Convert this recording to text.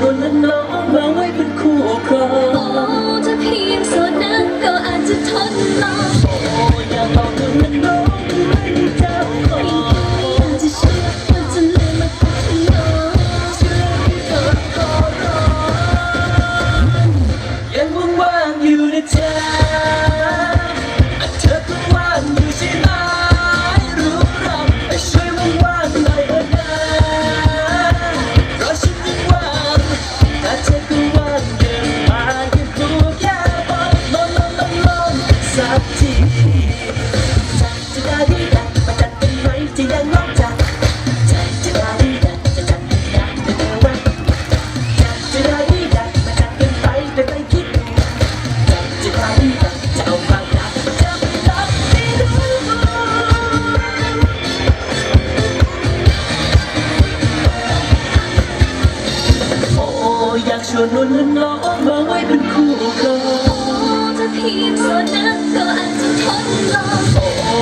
luôn luôn nắng ชวนนวลและน้องมาไว้เป็นคู่กันโอ้ถ้าเพียงส่วนนั้นก็อาจจะทนลอง